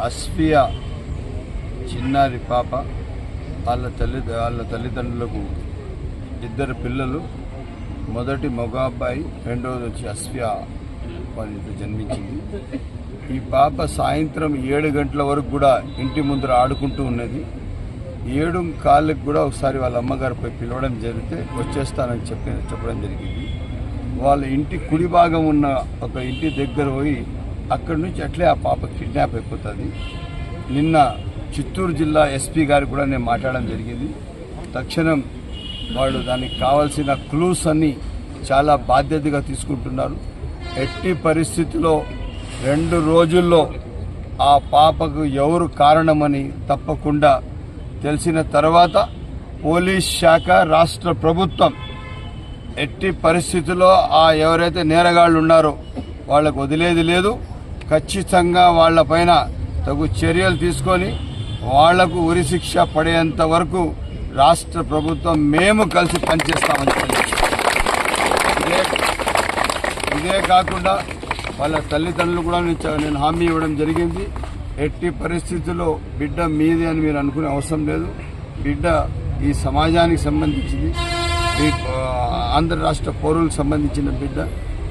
అస్ఫియా చిన్నారి పాప వాళ్ళ తల్లి వాళ్ళ తల్లిదండ్రులకు ఇద్దరు పిల్లలు. మొదటి మగ అబ్బాయి రెండవది వచ్చి అస్ఫియా. వాళ్ళ జన్మించింది. ఈ పాప సాయంత్రం ఏడు గంటల వరకు కూడా ఇంటి ముందర ఆడుకుంటూ ఉన్నది. ఏడు కాళ్ళకు కూడా ఒకసారి వాళ్ళ అమ్మగారు పోయి పిలవడం జరిగితే వచ్చేస్తానని చెప్పి చెప్పడం జరిగింది. వాళ్ళ ఇంటి కుడి భాగం ఉన్న ఒక ఇంటి దగ్గర పోయి అక్కడి నుంచి అట్లే ఆ పాప కిడ్నాప్ అయిపోతుంది. నిన్న చిత్తూరు జిల్లా ఎస్పీ గారు కూడా నేను మాట్లాడడం జరిగింది. తక్షణం వాళ్ళు దానికి కావాల్సిన క్లూస్ అన్ని చాలా బాధ్యతగా తీసుకుంటున్నారు. ఎట్టి పరిస్థితిలో రెండు రోజుల్లో ఆ పాపకు ఎవరు కారణమని తప్పకుండా తెలిసిన తర్వాత పోలీస్ శాఖ రాష్ట్ర ప్రభుత్వం ఎట్టి పరిస్థితుల్లో ఆ ఎవరైతే నేరగాళ్ళు ఉన్నారో వాళ్ళకు వదిలేది లేదు. ఖచ్చితంగా వాళ్ళపైన తగు చర్యలు తీసుకొని వాళ్ళకు ఉరిశిక్ష పడేంత వరకు రాష్ట్ర ప్రభుత్వం మేము కలిసి పనిచేస్తామని ఇదే ఇదే కాకుండా వాళ్ళ తల్లిదండ్రులు కూడా నేను హామీ ఇవ్వడం జరిగింది. ఎట్టి పరిస్థితుల్లో బిడ్డ మీది అని మీరు అనుకునే అవసరం లేదు. బిడ్డ ఈ సమాజానికి సంబంధించింది. ఈ ఆంధ్ర రాష్ట్ర పౌరులకు సంబంధించిన బిడ్డ.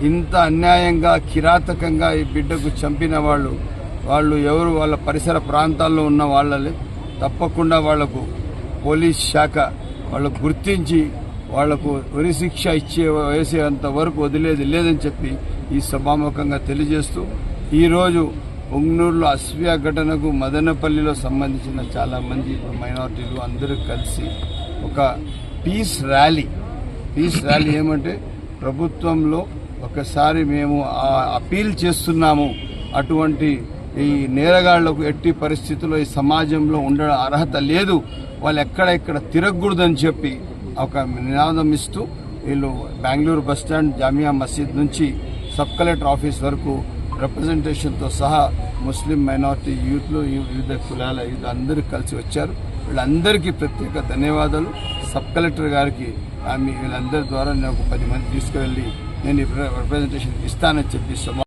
ఇంత అన్యాయంగా కిరాతకంగా ఈ బిడ్డకు చంపిన వాళ్ళు వాళ్ళు ఎవరు? వాళ్ళ పరిసర ప్రాంతాల్లో ఉన్న వాళ్ళని తప్పకుండా వాళ్ళకు పోలీస్ శాఖ వాళ్ళకు గుర్తించి వాళ్ళకు ఉరిశిక్ష ఇచ్చే వేసేంత వరకు వదిలేది లేదని చెప్పి ఈ సభాముఖంగా తెలియజేస్తూ ఈరోజు ఉంగనూరులో అస్వ్య ఘటనకు మదనపల్లిలో సంబంధించిన చాలామంది మైనార్టీలు ఇప్పుడు మైనారిటీలు అందరూ కలిసి ఒక పీస్ ర్యాలీ. పీస్ ర్యాలీ ఏమంటే ప్రభుత్వంలో ఒకసారి మేము అపీల్ చేస్తున్నాము అటువంటి ఈ నేరగాళ్ళకు ఎట్టి పరిస్థితుల్లో ఈ సమాజంలో ఉండడం అర్హత లేదు. వాళ్ళు ఎక్కడ ఇక్కడ తిరగకూడదని చెప్పి ఒక నినాదం ఇస్తూ వీళ్ళు బెంగళూరు బస్ స్టాండ్ జామియా మసీద్ నుంచి సబ్ కలెక్టర్ ఆఫీస్ వరకు రిప్రజెంటేషన్తో సహా ముస్లిం మైనార్టీ యూత్లు వివిధ కులాల యూత్ అందరూ కలిసి వచ్చారు. వీళ్ళందరికీ ప్రత్యేక ధన్యవాదాలు. సబ్ కలెక్టర్ గారికి ఆమె వీళ్ళందరి ద్వారా నేను ఒక పది మంది తీసుకువెళ్ళి నేను ఈ రిప్రజెంటేషన్ ఇస్తానని చెప్పి సభ